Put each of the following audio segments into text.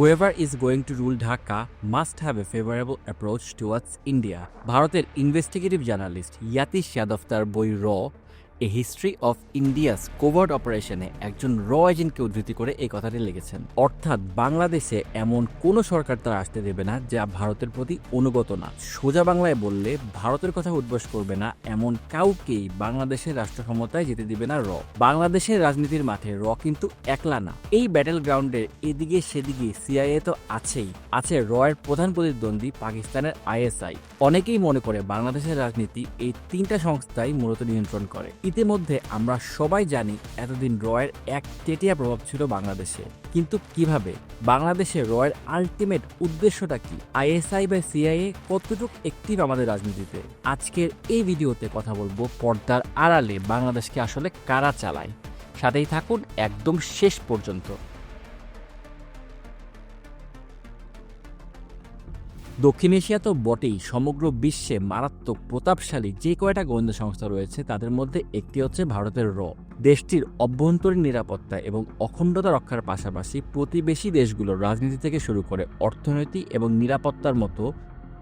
Whoever is going to rule Dhaka must have a favourable approach towards India ভারতের investigative journalist Yatish Yadav তার বই র a history of India's covert অপারেশনে একজন র এজেন্টকে উদ্ধৃতি করে এই কথাটি লিখেছেন। অর্থাৎ বাংলাদেশে এমন কোনো সরকার তারা আসতে দেবে না যা ভারতের প্রতি অনুগত না। সোজা বাংলায় বললে, ভারতের কথা উদ্বাস করবে না এমন কাউকেই বাংলাদেশের রাষ্ট্র ক্ষমতায় যেতে দিবে না র বাংলাদেশের রাজনীতির মাঠে র কিন্তু একলা না। এই ব্যাটেল গ্রাউন্ডের এদিকে সেদিকে সিআইএ তো আছেই। আছে র এর প্রধান প্রতিদ্বন্দ্বী পাকিস্তানের আইএসআই অনেকেই মনে করে বাংলাদেশের রাজনীতি এই তিনটা সংস্থাই মূলত নিয়ন্ত্রণ করে। ইতিমধ্যে আমরা সবাই জানি এতদিন রয়ের এক টেটিয়া প্রভাব ছিল বাংলাদেশে। কিন্তু কীভাবে? বাংলাদেশে রয়ের আলটিমেট উদ্দেশ্যটা কি? আইএসআই বা সিআইএ কতটুকু একটিভ আমাদের রাজনীতিতে? আজকের এই ভিডিওতে কথা বলব পর্দার আড়ালে বাংলাদেশকে আসলে কারা চালায়? সাথেই থাকুন একদম শেষ পর্যন্ত। দক্ষিণ এশিয়া তো বটেই, সমগ্র বিশ্বে মারাত্মক প্রতাপশালী যে কয়টা গোয়েন্দা সংস্থা রয়েছে, তাদের মধ্যে একটি হচ্ছে ভারতের র। দেশটির অভ্যন্তরীণ নিরাপত্তা এবং অখণ্ডতা রক্ষার পাশাপাশি প্রতিবেশী দেশগুলোর রাজনীতি থেকে শুরু করে অর্থনৈতিক এবং নিরাপত্তার মতো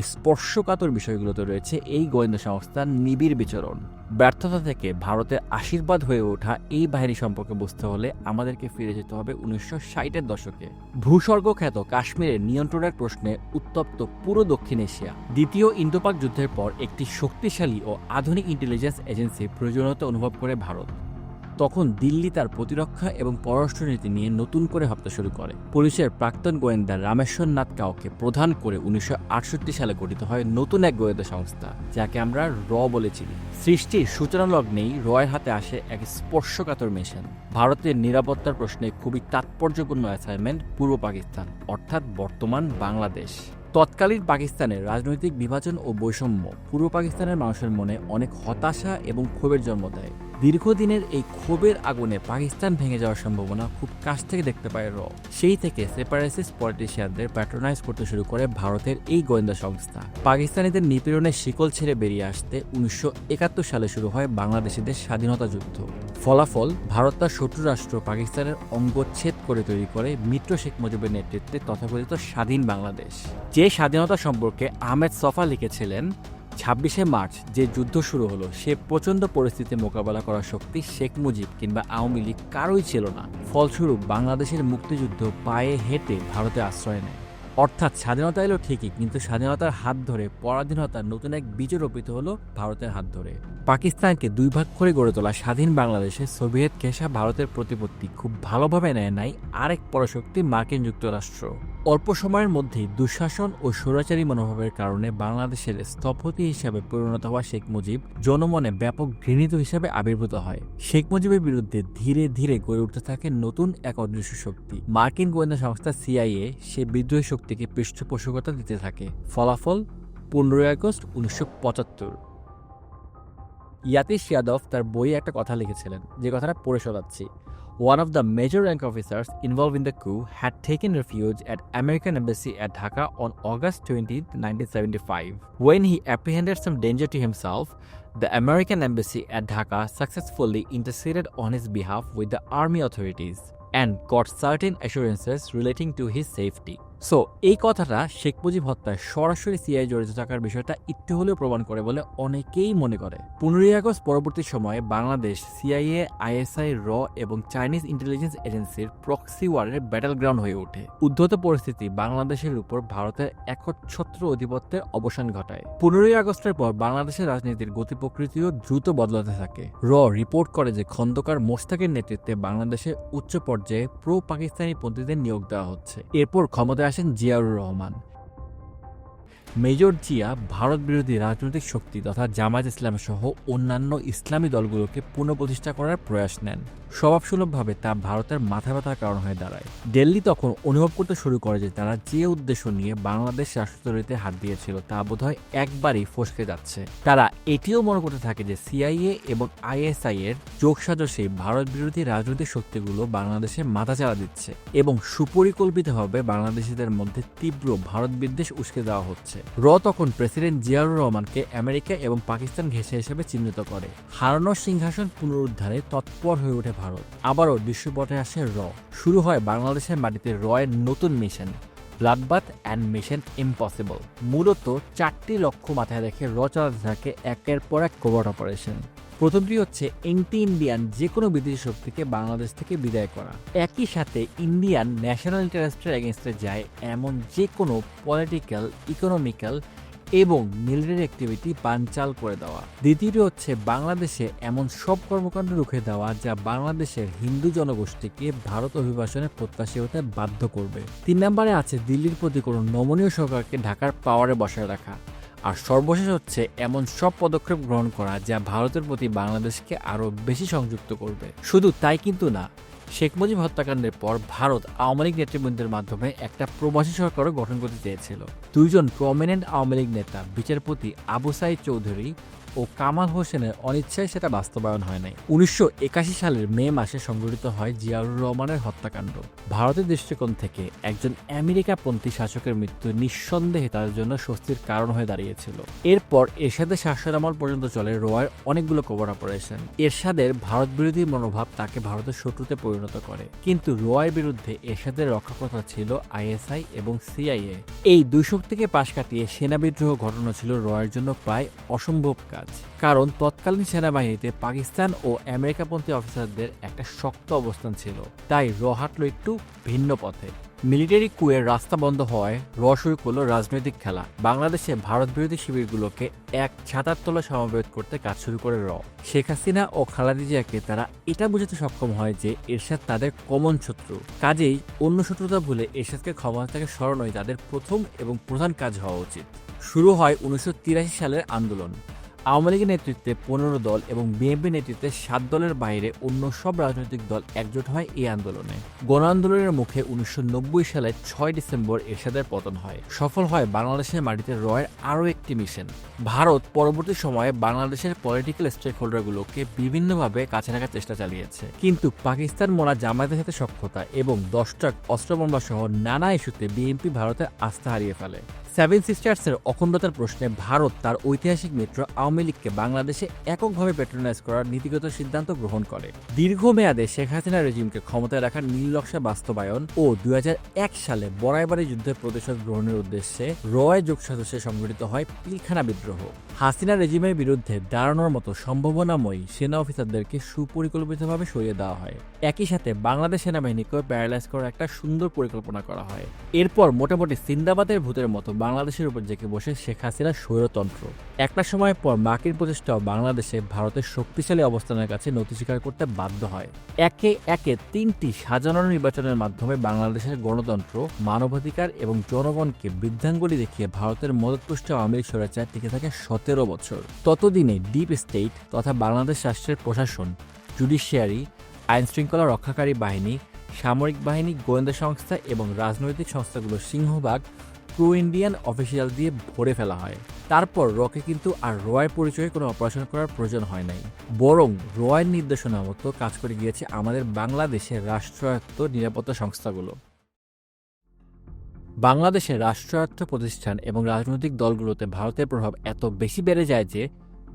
স্পর্শকাতর বিষয়গুলোতে রয়েছে এই গোয়েন্দা সংস্থার নিবিড় বিচরণ। ব্যর্থতা থেকে ভারতের আশীর্বাদ হয়ে ওঠা এই বাহিনী সম্পর্কে বুঝতে হলে আমাদেরকে ফিরে যেতে হবে উনিশশো ষাটের দশকে। ভূস্বর্গ খ্যাত কাশ্মীরের নিয়ন্ত্রণের প্রশ্নে উত্তপ্ত পুরো দক্ষিণ এশিয়া। দ্বিতীয় ইন্দোপাক যুদ্ধের পর একটি শক্তিশালী ও আধুনিক ইন্টেলিজেন্স এজেন্সি প্রয়োজনীয়তা অনুভব করে ভারত। তখন দিল্লি তার প্রতিরক্ষা এবং পররাষ্ট্রনীতি নিয়ে নতুন করে ভাবতে শুরু করে। পুলিশের প্রাক্তন গোয়েন্দা রামেশ্বর নাথ কাউকে প্রধান করে উনিশশো আটষট্টি সালে গঠিত হয় নতুন এক গোয়েন্দা সংস্থা, যাকে আমরা র বলেছিলি সৃষ্টির সূচনা লগ্নেই রয়ের হাতে আসে এক স্পর্শকাতর মিশন। ভারতের নিরাপত্তার প্রশ্নে খুবই তাৎপর্যপূর্ণ অ্যাসাইনমেন্ট পূর্ব পাকিস্তান, অর্থাৎ বর্তমান বাংলাদেশ। তৎকালীন পাকিস্তানের রাজনৈতিক বিভাজন ও বৈষম্য পূর্ব পাকিস্তানের মানুষের মনে অনেক হতাশা এবং ক্ষোভের জন্ম দেয়। দীর্ঘদিনের এই ক্ষোভের আগুনে পাকিস্তান ভেঙে যাওয়ার সম্ভাবনা খুব কাছ থেকে দেখতে পায় র। সেই থেকে সেপারেসিস পলিটিশিয়ানদের প্যাট্রোনাইজ করতে শুরু করে ভারতের এই গোয়েন্দা সংস্থা। পাকিস্তানিদের নিপীড়নের শিকল ছেড়ে বেরিয়ে আসতে উনিশশো একাত্তর সালে শুরু হয় বাংলাদেশিদের স্বাধীনতা যুদ্ধ। ফলাফল, ভারত তার শত্রু রাষ্ট্র পাকিস্তানের অঙ্গচ্ছেদ করে তৈরি করে মিত্র শেখ মুজিবের নেতৃত্বে তথাকথিত স্বাধীন বাংলাদেশ। যে স্বাধীনতা সম্পর্কে আহমেদ সফা লিখেছিলেন ছাব্বিশে মার্চ যে যুদ্ধ শুরু হলো, সে প্রচণ্ড পরিস্থিতি মোকাবেলা করার শক্তি শেখ মুজিব কিংবা আওয়ামী লীগ কারোই ছিল না। ফলস্বরূপ, বাংলাদেশের মুক্তিযুদ্ধ পায়ে হেঁটে ভারতে আশ্রয় নেয়। অর্থাৎ স্বাধীনতা এলো ঠিকই, কিন্তু স্বাধীনতার হাত ধরে পরাধীনতার নতুন এক বীজ রোপিত হলো ভারতের হাত ধরে। পাকিস্তানকে দুই ভাগ করে গড়ে তোলা স্বাধীন বাংলাদেশে সোভিয়েত ঘেঁষা ভারতের প্রতিপত্তি খুব ভালোভাবে নেয় নাই আরেক পরাশক্তি মার্কিন যুক্তরাষ্ট্র। অল্প সময়ের মধ্যেই দুঃশাসন ও স্বৈরাচারী মনোভাবের কারণে বাংলাদেশের স্থপতি হিসাবে পরিণত হওয়া শেখ মুজিব জনমনে ব্যাপক ঘৃণিত হিসাবে আবির্ভূত হয়। শেখ মুজিবের বিরুদ্ধে ধীরে ধীরে গড়ে উঠতে থাকে নতুন এক অদৃশ্য শক্তি। মার্কিন গোয়েন্দা সংস্থা সিআইএ সে বিদ্রোহী শক্তিকে পৃষ্ঠপোষকতা দিতে থাকে। ফলাফল, পনেরোই আগস্ট উনিশশো পঁচাত্তর। ইয়াতিশ যাদব তার বইয়ে একটা কথা লিখেছিলেন, যে কথাটা পড়ে শোনাচ্ছি। One of the major rank officers involved in the coup had taken refuge at American Embassy at Dhaka on August 20, 1975. When he apprehended some danger to himself, the American Embassy at Dhaka successfully interceded on his behalf with the army authorities and got certain assurances relating to his safety. So এই কথাটা শেখ মুজিব হত্যায় সরাসরি CI জড়িত থাকার বিষয়টা একটু হলেও প্রমাণ করে বলে অনেকেই মনে করে। পনেরোই আগস্ট পরবর্তী সময়ে বাংলাদেশ সিআইএ আইএসআই র এবং চাইনিজ ইন্টেলিজেন্স এজেন্সির প্রক্সি ওয়ারের ব্যাটেল গ্রাউন্ড হয়ে ওঠে। উদ্ধত পরিস্থিতি বাংলাদেশের উপর ভারতের একচ্ছত্র আধিপত্যের অবসান ঘটায়। পনেরোই আগস্টের পর বাংলাদেশের রাজনীতির গতি প্রকৃতিও দ্রুত বদলাতে থাকে। র রিপোর্ট করে যে খন্দকার মোস্তাকের নেতৃত্বে বাংলাদেশে উচ্চ পর্যায়ে প্রো পাকিস্তানি পন্থীদের নিয়োগ দেওয়া হচ্ছে। এরপর ক্ষমতায় আসেন জিয়াউর রহমান মেজর জিয়া ভারত বিরোধী রাজনৈতিক শক্তি তথা জামায়াত ইসলাম সহ অন্যান্য ইসলামী দলগুলোকে পুনঃপ্রতিষ্ঠা করার প্রয়াস নেন। স্বভাবসুলভভাবে তা ভারতের মাথা ব্যথার কারণ হয়ে দাঁড়ায়। দিল্লি তখন অনুভব করতে শুরু করে যে তারা যে উদ্দেশ্য নিয়ে বাংলাদেশ রাষ্ট্রতরিতে হাত দিয়েছিল তা বোধহয় একবারই ফসকে যাচ্ছে। তারা এটিও মনে করতে থাকে যে সিআইএ এবং আইএসআই এর যোগসাজশে ভারত বিরোধী রাজনৈতিক শক্তিগুলো বাংলাদেশে মাথা চালা দিচ্ছে এবং সুপরিকল্পিতভাবে বাংলাদেশিদের মধ্যে তীব্র ভারত বিদ্বেষ উস্কে দেওয়া হচ্ছে। র তখন প্রেসিডেন্ট জিয়াউর রহমানকে আমেরিকা এবং পাকিস্তান ঘেঁষে হিসেবে চিহ্নিত করে। হারানোর সিংহাসন পুনরুদ্ধারে তৎপর হয়ে ওঠে ভারত। আবারও বিশ্বপটে আসে র। শুরু হয় বাংলাদেশের মাটিতে রয়ের নতুন mission, bloodbath and mission impossible. মূলত চারটি লক্ষ্য মাথায় রেখে র চালাতে থাকে একের পর এক কোভার্ট অপারেশন। প্রথমটি হচ্ছে এন্টি ইন্ডিয়ান যে কোনো বিদেশি শক্তিকে বাংলাদেশ থেকে বিদায় করা। একই সাথে ইন্ডিয়ান ন্যাশনাল ইন্টারেস্টের এগেনস্টে যায় এমন যে কোনো পলিটিক্যাল ইকোনমিক্যাল এবং মিলিটারি অ্যাক্টিভিটি বানচাল করে দেওয়া। দ্বিতীয়টি হচ্ছে বাংলাদেশে এমন সব কর্মকাণ্ড রুখে দেওয়া যা বাংলাদেশের হিন্দু জনগোষ্ঠীকে ভারত অভিবাসনে প্রত্যাশী হতে বাধ্য করবে। তিন নম্বরে আছে দিল্লির প্রতি কোনো নমনীয় সরকারকে ঢাকার পাওয়ারে বসায় রাখা। আর সর্বশেষ হচ্ছে এমন সব পদক্ষেপ গ্রহণ করা যা ভারতের প্রতি বাংলাদেশকে আরও বেশি সংযুক্ত করবে। শুধু তাই কিন্তু না, শেখ মুজিব হত্যাকাণ্ডের পর ভারত আওয়ামী লীগ নেতৃবৃন্দের মাধ্যমে একটা প্রবাসী সরকারও গঠন করতে চেয়েছিল। দুইজন প্রমিনেন্ট আওয়ামী লীগ নেতা, বিচারপতি আবু সাইদ চৌধুরী ও কামাল হোসেনের অনিচ্ছায় সেটা বাস্তবায়ন হয় নাই। উনিশশো একাশি সালের মে মাসে সংঘটিত হয় জিয়াউর রহমানের হত্যাকাণ্ড। ভারতের দৃষ্টিকোণ থেকে একজন আমেরিকাপন্থী শাসকের মৃত্যু নিঃসন্দেহে তাদের জন্য স্বস্তির কারণ হয়ে দাঁড়িয়েছিল। এরপর এরশাদের শাসনামল পর্যন্ত চলে, রোয়ার অনেকগুলো কভার অপারেশন। এরশাদের ভারত বিরোধী মনোভাব তাকে ভারতের শত্রুতে পরিণত করে। কিন্তু রোয়ার বিরুদ্ধে এরশাদের রক্ষাকর্তা ছিল আইএসআই এবং সিআইএ। এই দুই শক্তিকে পাশ কাটিয়ে সেনা বিদ্রোহ ঘটানো ছিল রয়ের জন্য প্রায় অসম্ভব কাজ। কারণ তৎকালীন সেনাবাহিনীতে পাকিস্তান ও আমেরিকাপন্থী অফিসারদের একটা শক্ত অবস্থান ছিল। তাই র হাঁটলো একটু ভিন্ন পথে। মিলিটারি কুয়ের রাস্তা বন্ধ হওয়ায় র শুরু রাজনৈতিক খেলা। বাংলাদেশে ভারত বিরোধী শিবিরগুলোকে এক ছাতার তলা সমাবেত করতে কাজ শুরু করে র। শেখ হাসিনা ও খালাদি জিয়াকে তারা এটা বোঝাতে সক্ষম হয় যে এরশাদ তাদের কমন শত্রু। কাজেই অন্য শত্রুতা ভুলে এরশাদকে ক্ষমতা থেকে সরানোই তাদের প্রথম এবং প্রধান কাজ হওয়া উচিত। শুরু হয় উনিশশো তিরাশি সালের আন্দোলন। আওয়ামী লীগের নেতৃত্বে পনেরো দল এবং বিএনপি নেতৃত্বে সাত দলের বাইরে অন্য সব রাজনৈতিক দল একজোট হয় এই আন্দোলনে। গণ আন্দোলনের মুখে উনিশশো সালের ছয় ডিসেম্বর এরশাদের পতন হয়। সফল হয় বাংলাদেশের মাটিতে রয়ের আরও একটি মিশন। ভারত পরবর্তী সময়ে বাংলাদেশের পলিটিক্যাল স্টেক হোল্ডারগুলোকে বিভিন্নভাবে কাছে রাখার চেষ্টা চালিয়েছে। কিন্তু পাকিস্তান মোড়া জামায়াতের সাথে সক্ষতা এবং দশটাক অস্ত্রবোমা সহ নানা ইস্যুতে বিএনপি ভারতের আস্থা হারিয়ে ফেলে। সেভেন সিস্টার্সের অখণ্ডতার প্রশ্নে ভারত তার ঐতিহাসিক মিত্র আওয়ামী লীগকে বাংলাদেশে এককভাবে প্যাট্রোনাইজ করার নীতিগত সিদ্ধান্ত গ্রহণ করে। দীর্ঘমেয়াদে শেখ হাসিনা রেজিমকে ক্ষমতায় রাখার নীলনকশা বাস্তবায়ন ও দু হাজার এক সালে বড়াইবাড়ি যুদ্ধের প্রতিশোধ গ্রহণের উদ্দেশ্যে রয় যোগ সদস্যে সংগঠিত হয় পিলখানা বিদ্রোহ। হাসিনা রেজিমের বিরুদ্ধে দাঁড়ানোর মতো সম্ভাবনাময়ী সেনা অফিসারদেরকে সুপরিকল্পিতভাবে সরিয়ে দেওয়া হয়। একই সাথে বাংলাদেশ সেনাবাহিনীকেও প্যারালাইজ করার একটা সুন্দর পরিকল্পনা করা হয়। এরপর মোটামুটি সিন্দাবাদের ভূতের মতো বাংলাদেশের উপর জেঁকে বসে শেখ হাসিনা স্বৈরতন্ত্র। একটা সময় পর মার্কিন প্রচেষ্টাও বাংলাদেশে ভারতের শক্তিশালী অবস্থানের কাছে নথি স্বীকার করতে বাধ্য হয়। একে একে তিনটি সাজানো নির্বাচনের মাধ্যমে বাংলাদেশের গণতন্ত্র, মানবাধিকার এবং জনগণকে বৃদ্ধাঙ্গুলি দেখিয়ে ভারতের মদতপুষ্ট আওয়ামী লীগ স্বৈরাচার টিকে থাকে সতেরো বছর। ততদিনে ডিপ স্টেট তথা বাংলাদেশ রাষ্ট্রের প্রশাসন, জুডিশিয়ারি আইন শৃঙ্খলা রক্ষাকারী বাহিনী, সামরিক বাহিনী, গোয়েন্দা সংস্থা এবং রাজনৈতিক সংস্থাগুলোর সিংহভাগ প্রো ইন্ডিয়ান অফিসিয়াল দিয়ে ভরে ফেলা হয়। তারপর রকে কিন্তু আর রয়ের পরিচয়ে কোনো অপারেশন করার প্রয়োজন হয় নাই। বরং রয়ের নির্দেশনা মতো কাজ করে গিয়েছে আমাদের বাংলাদেশের রাষ্ট্রায়ত্ত নিরাপত্তা সংস্থাগুলো। বাংলাদেশের রাষ্ট্রায়ত্ত প্রতিষ্ঠান এবং রাজনৈতিক দলগুলোতে ভারতের প্রভাব এত বেশি বেড়ে যায় যে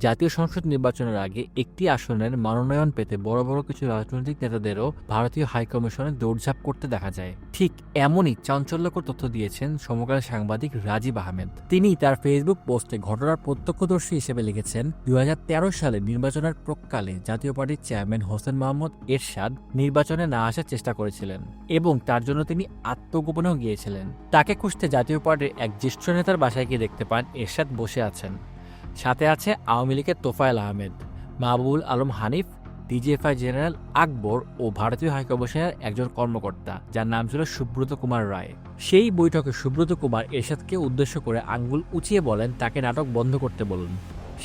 জাতীয় সংসদ নির্বাচনের আগে একটি আসনের মনোনয়ন পেতে বড় বড় কিছু রাজনৈতিক নেতাদেরও ভারতীয় হাইকমিশনে দৌড়ঝাঁপ করতে দেখা যায়। ঠিক এমনই চাঞ্চল্যকর তথ্য দিয়েছেন সমকালীন সাংবাদিক রাজীব আহমেদ। তিনি তার ফেসবুক পোস্টে ঘটনার প্রত্যক্ষদর্শী হিসেবে লিখেছেন, দুই হাজার তেরো সালে নির্বাচনের প্রকালে জাতীয় পার্টির চেয়ারম্যান হোসেন মোহাম্মদ এরশাদ নির্বাচনে না আসার চেষ্টা করেছিলেন এবং তার জন্য তিনি আত্মগোপনেও গিয়েছিলেন। তাকে খুঁজতে জাতীয় পার্টির এক জ্যেষ্ঠ নেতার বাসায় গিয়ে দেখতে পান এরশাদ বসে আছেন। সাথে আছে আওয়ামী লীগের তোফায়েল আহমেদ মাহবুল আলম হানিফ, ডিজিএফআই জেনারেল আকবর ও ভারতীয় হাইকমিশনের একজন কর্মকর্তা, যার নাম ছিল সুব্রত কুমার রায়। সেই বৈঠকে সুব্রত কুমার এরশাদকে উদ্দেশ্য করে আঙ্গুল উঁচিয়ে বলেন, তাকে নাটক বন্ধ করতে বলুন।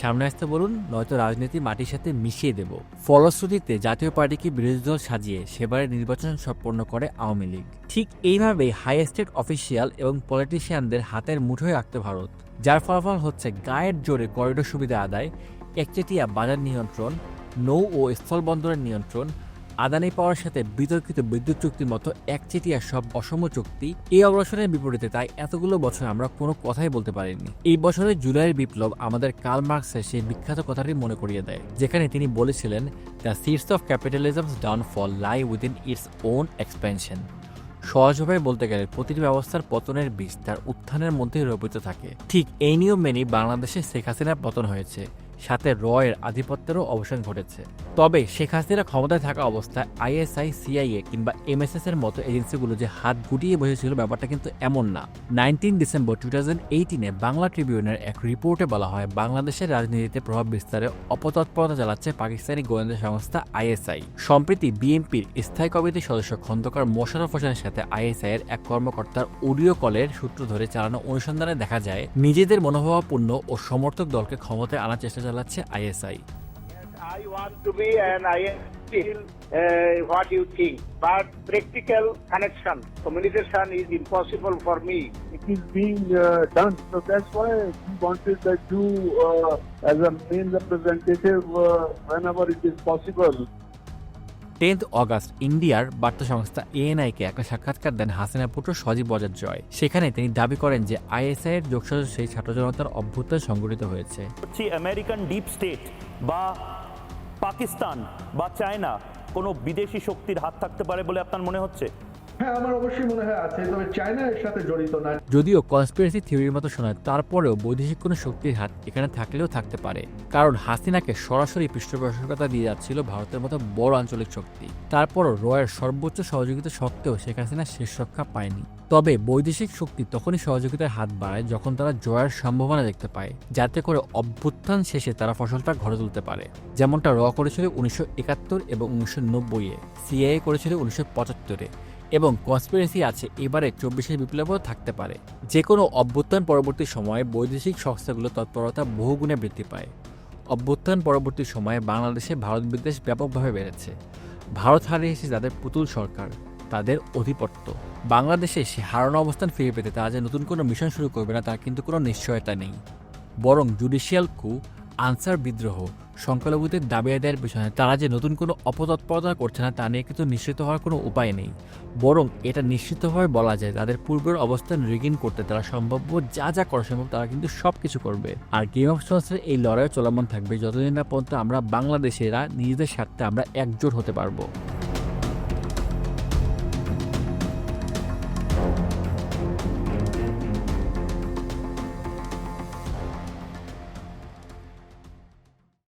সামনে আসতে বলুন, নয়তো রাজনীতি মাটির সাথে মিশিয়ে দেব। ফলশ্রুতিতে জাতীয় পার্টিকে বিরোধী দল সাজিয়ে সেবারের নির্বাচন সম্পন্ন করে আওয়ামী লীগ। ঠিক এইভাবেই হাই স্টেট অফিসিয়াল এবং পলিটিশিয়ানদের হাতের মুঠোয় রাখতে ভারত, যার ফলাফল হচ্ছে গায়ের জোরে করিডোর সুবিধা আদায়, একচেটিয়া বাজার নিয়ন্ত্রণ, নৌ ও স্থলবন্দরের নিয়ন্ত্রণ আদানি পাওয়ার সাথে বিতর্কিত বিদ্যুৎ চুক্তির মতো একচেটিয়া সব অসম চুক্তি। এই অগ্রসরের বিপরীতে তাই এতগুলো বছর আমরা কোনো কথাই বলতে পারিনি। এই বছরের জুলাইয়ের বিপ্লব আমাদের কাল মার্কসের সেই বিখ্যাত কথাটি মনে করিয়ে দেয়, যেখানে তিনি বলেছিলেন the seeds of capitalism's downfall lie within its own expansion সহজভাবে বলতে গেলে প্রতিটি ব্যবস্থার পতনের বীজ তার উত্থানের মধ্যেই রোপিত থাকে। ঠিক এই নিয়ম মেনেই বাংলাদেশে শেখ হাসিনার পতন হয়েছে। সাথে রয়ের আধিপত্যেরও অবসান ঘটেছে। তবে শেখ হাসিনা ক্ষমতায় থাকা অবস্থায় আইএসআই, সিআইএ কিংবা এমএসএস এর মতো এজেন্সিগুলো যে হাত গুটিয়ে বসেছিল ব্যাপারটা কিন্তু এমন না। নাইনটিন ডিসেম্বর টু থাউজেন্ড এইটিনে বাংলা ট্রিবিউনের এক রিপোর্টে বলা হয়, বাংলাদেশের রাজনীতিতে প্রভাব বিস্তারে অপতৎপরতা চালাচ্ছে পাকিস্তানি গোয়েন্দা সংস্থা আইএসআই। সম্প্রতি বিএনপির স্থায়ী কমিটির সদস্য খন্দকার মোশারফ হোসেনের সাথে আইএসআই এর এক কর্মকর্তার অডিও কলের সূত্র ধরে চালানো অনুসন্ধানে দেখা যায়, নিজেদের মনোভাবাপূর্ণ ও সমর্থক দলকে ক্ষমতায় আনার চেষ্টা চালাচ্ছে ISI I want to be an I feel uh, what you think. But practical connection, communication is impossible for me. it is being uh, done. So that's why we wanted that you, uh, as a main representative, uh, whenever it is possible, tenth August ইন্ডিয়ার বার্তা সংস্থা এএনআইকে একটা সাক্ষাৎকার দেন হাসিনা পুত্র সজীব বজার জয়। সেখানে তিনি দাবি করেন যে আইএসআই এর যোগসাজ সেই ছাত্র জনতার অভ্যুত্থান সংগঠিত হয়েছে। আমেরিকান ডিপ স্টেট বা পাকিস্তান বা চায়না কোনো বিদেশি শক্তির হাত থাকতে পারে বলে আপনার মনে হচ্ছে? হ্যাঁ আমার অবশ্যই মনে হয় আছে, তবে চায়না এর সাথে জড়িত না। যদিও কনস্পিরেসি থিওরির মতো শোনায়, তারপরেও বৈদেশিক কোনো শক্তির হাত এখানে থাকলেও থাকতে পারে। কারণ হাসিনাকে সরাসরি পৃষ্ঠপোষকতা দিয়ে যাচ্ছিল ভারতের মতো বড় আঞ্চলিক শক্তি। তারপরও রয়ের সর্বোচ্চ সহযোগিতা সত্ত্বেও শেখ হাসিনা শেষ রক্ষা পায়নি। তবে বৈদেশিক শক্তি তখনই সহযোগিতার হাত বাড়ায় যখন তারা জয়ের সম্ভাবনা দেখতে পায়, যাতে করে অভ্যুত্থান শেষে তারা ফসলটা ঘরে তুলতে পারে। যেমনটা র করেছিল উনিশশো একাত্তর এবং উনিশশো নব্বইয়ে সিআইএ করেছিল উনিশশো পঁচাত্তরে। এবং কনস্পিরেসি আছে এবারে চব্বিশের বিপ্লবও থাকতে পারে। যে কোনো অভ্যুত্থান পরবর্তী সময়ে বৈদেশিক সংস্থাগুলো তৎপরতা বহুগুণে বৃদ্ধি পায়। অভ্যুত্থান পরবর্তী সময়ে বাংলাদেশে ভারত বিদ্বেষ ব্যাপকভাবে বেড়েছে। ভারত হারিয়েছে তাদের পুতুল সরকার, তাদের অধিপত্য। বাংলাদেশে সে হারানো অবস্থান ফিরে পেতে তারা যে নতুন কোনো মিশন শুরু করবে না, তার কিন্তু কোনো নিশ্চয়তা নেই। বরং জুডিশিয়াল কু আনসার বিদ্রোহ সংখ্যালঘুদের দাবি আদায়ের পেছনে তারা যে নতুন কোনো অপতৎপরতা করছে না তা নিয়ে কিন্তু নিশ্চিত হওয়ার কোনো উপায় নেই। বরং এটা নিশ্চিতভাবে বলা যায় তাদের পূর্বের অবস্থান রিগিন করতে তারা সম্ভাব্য যা যা করা সম্ভব তারা কিন্তু সব কিছু করবে। আর গেম অফ থ্রোনসের এই লড়াই চলমান থাকবে যতদিন না পর্যন্ত আমরা বাংলাদেশেরা নিজেদের স্বার্থে আমরা একজোট হতে পারব।